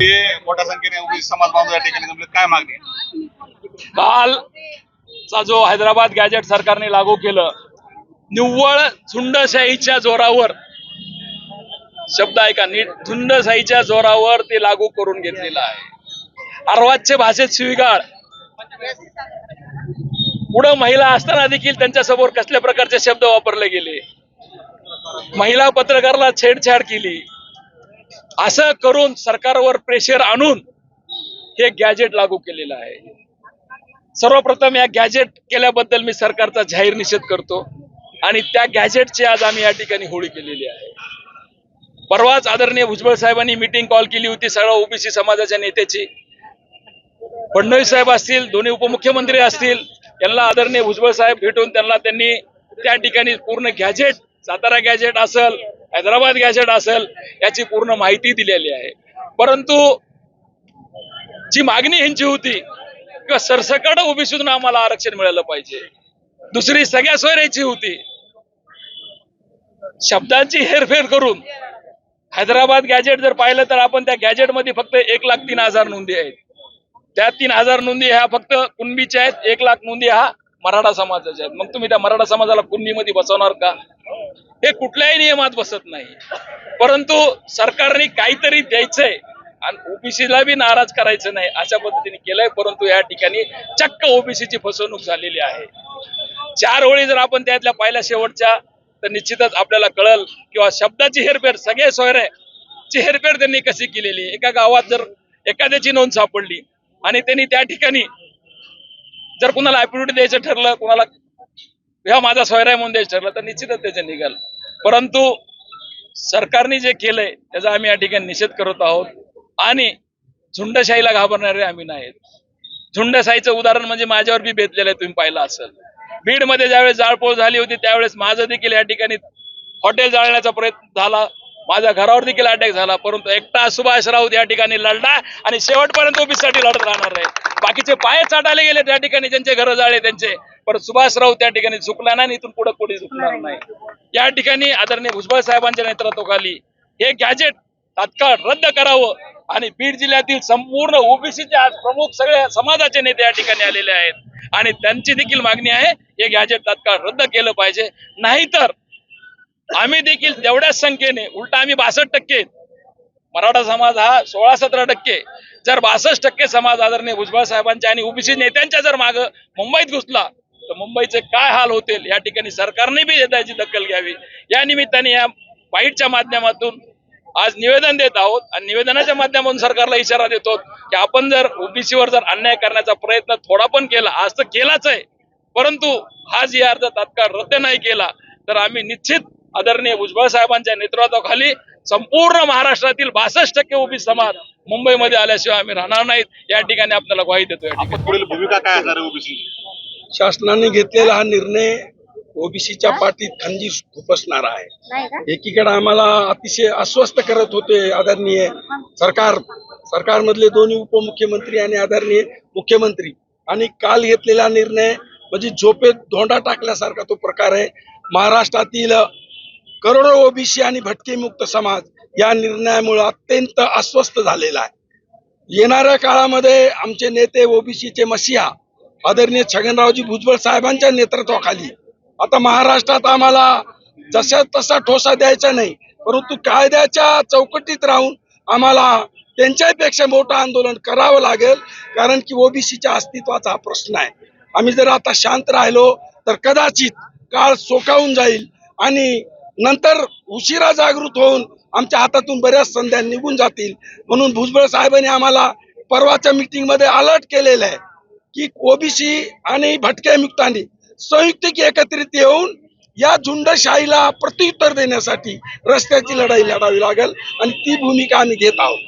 ते मोठ्या संख्येने समाज बांधव या ठिकाणी जमले काय मागणी आहे? कालचा जो हैदराबाद गॅजेट सरकारने लागू केलं निव्वळ झुंडशाहीच्या जोरावर शब्द ऐका नीट झुंडशाहीच्या जोरावर ते लागू करून घेतलेलं आहे. अर्वाच्य भाषेत स्वीकार पुढं महिला असताना देखील त्यांच्यासमोर कसल्या प्रकारचे शब्द वापरले गेले? महिला पत्रकाराला छेडछाड केली. असं करून सरकारवर प्रेशर आणून हे गॅजेट लागू केलेलं आहे. सर्वप्रथम या गॅजेट केल्याबद्दल मी सरकारचा जाहीर निषेध करतो आणि त्या गॅजेटची आज आम्ही या ठिकाणी होळी केलेली आहे. परवाच आदरणीय भुजबळ साहेबांनी मीटिंग कॉल केली होती सगळ्या ओबीसी समाजाच्या नेत्याची. फडणवीस साहेब असतील दोन्ही उपमुख्यमंत्री असतील यांना आदरणीय भुजबळ साहेब भेटून त्यांना त्यांनी त्या ठिकाणी पूर्ण गॅजेट सातारा गॅजेट असेल हैदराबाद गॅजेट असेल याची पूर्ण माहिती दिलेली आहे. परंतु जी मागणी यांची होती किंवा सरसकट ओबीसीतून आम्हाला आरक्षण मिळालं पाहिजे. दुसरी सगळ्या सोयऱ्याची होती. शब्दांची हेरफेर करून हैदराबाद गॅजेट जर पाहिलं तर आपण त्या गॅजेटमध्ये फक्त एक लाख तीन हजार नोंदी आहेत. त्या तीन हजार नोंदी ह्या फक्त कुणबीच्या आहेत एक लाख नोंदी हा मराठा समाजाच्या आहेत. मग तुम्ही त्या मराठा समाजाला कुणबीमध्ये बसवणार का? हे कुठल्याही नियमात बसत नाही. परंतु सरकारने काहीतरी द्यायचंय. आणि ओबीसीला बी नाराज करायचं नाही अशा पद्धतीने केलंय. परंतु या ठिकाणी चक्क ओबीसीची फसवणूक झालेली आहे. चार ओळी जर आपण त्यातल्या पाहिल्या शेवटच्या तर निश्चितच आपल्याला कळल किंवा शब्दाची हेरफेर सगळे सोयरे ची हेरफेर त्यांनी कशी केलेली एका गावात जर एखाद्याची नोंद सापडली आणि त्यांनी त्या ठिकाणी जर कुणाला ऍप्टिट्यूड द्यायचं ठरलं कुणाला ह्या माझा सोयरा म्हणून द्यायचं ठरलं तर निश्चितच त्याचं निघाल. परंतु सरकारने जे केलंय त्याचा आम्ही या ठिकाणी निषेध करत आहोत. आणि झुंडशाहीला घाबरणारे आम्ही नाहीत. झुंडशाहीचं उदाहरण म्हणजे माझ्यावर बी बेतलेलं आहे तुम्ही पाहिलं असेल. बीडमध्ये ज्यावेळेस जाळपोळ झाली होती त्यावेळेस माझं देखील या ठिकाणी हॉटेल जाळण्याचा प्रयत्न झाला. माझ्या घरावर देखील अटॅक झाला. परंतु एकटा सुभाष राऊत या ठिकाणी लढला आणि शेवटपर्यंत ओबीसीसाठी लढत राहणार आहे. बाकीचे पाय चाटायला गेले त्या ठिकाणी ज्यांचे घर जाळे त्यांचे परंतु सुभाष राऊत त्या ठिकाणी चुकला नाही इथून पुढे कोणी चुकणार नाही. या ठिकाणी आदरणीय भुजबळ साहेबांच्या नेतृत्वाखाली हे गॅजेट तात्काळ रद्द करावं आणि बीड जिल्ह्यातील संपूर्ण ओबीसीचे आज प्रमुख सगळे समाजाचे नेते या ठिकाणी आलेले आहेत. आणि त्यांची देखील मागणी आहे हे गॅजेट तात्काळ रद्द केलं पाहिजे. नाहीतर आम्ही देखील तेवढ्याच संख्येने उलट आम्ही बासष्ट टक्के मराठा समाज हा सोळा सतरा टक्के. जर बासष्ट टक्के समाज आदरणीय भुजबळ साहेबांच्या आणि ओबीसी नेत्यांच्या जर माग मुंबईत घुसला मुंबईचे काय हाल होतील या ठिकाणी सरकारने बी त्याची दखल घ्यावी. या निमित्ताने या बाईटच्या माध्यमातून आज निवेदन देत आहोत आणि निवेदनाच्या माध्यमातून सरकारला इशारा देतो की आपण जर ओबीसीवर जर अन्याय करण्याचा प्रयत्न थोडा पण केला आज तर केलाच आहे. परंतु हा जी अर्ज तात्काळ रद्द नाही केला तर आम्ही निश्चित आदरणीय भुजबळ साहेबांच्या नेतृत्वाखाली संपूर्ण महाराष्ट्रातील बासष्ट टक्के ओबीसी समाज मुंबईमध्ये आल्याशिवाय आम्ही राहणार नाहीत. या ठिकाणी आपल्याला ग्वाही देतो पुढील भूमिका काय असणार आहे ओबीसी शासनाने घेतलेला हा निर्णय ओबीसीच्या पाठीत खंजीर खुपसणार आहे. एकीकडे आम्हाला अतिशय अस्वस्थ करत होते आदरणीय सरकार. सरकारमधले दोन्ही उपमुख्यमंत्री आणि आदरणीय मुख्यमंत्री. आणि काल घेतलेला निर्णय म्हणजे झोपेत धोंडा टाकल्यासारखा तो प्रकार आहे. महाराष्ट्रातील करोडो ओबीसी आणि भटकेमुक्त समाज या निर्णयामुळे अत्यंत अस्वस्थ झालेला आहे. येणाऱ्या काळामध्ये आमचे नेते ओबीसीचे मसिहा आदरणीय छगनरावजी भुजबळ साहेबांच्या नेतृत्वाखाली. आता महाराष्ट्रात आम्हाला जशा तसा ठोसा द्यायचा नाही परंतु कायद्याच्या चौकटीत राहून आम्हाला त्यांच्यापेक्षा मोठं आंदोलन करावं लागेल कारण की ओबीसीच्या अस्तित्वाचा हा प्रश्न आहे. आम्ही जर आता शांत राहिलो तर कदाचित काळ सोकावून जाईल आणि नंतर उशिरा जागृत होऊन आमच्या हातातून बऱ्याच संध्या निघून जातील. म्हणून भुजबळ साहेबांनी आम्हाला परवाच्या मीटिंगमध्ये अलर्ट केलेलं आहे. की ओबीसी आणि भटक्या मुक्तांनी संयुक्त एकत्रित येऊन या झुंडशाहीला प्रत्युत्तर देण्यासाठी रस्त्याची लढाई लढावी लागेल आणि ती भूमिका आम्ही घेत आहोत.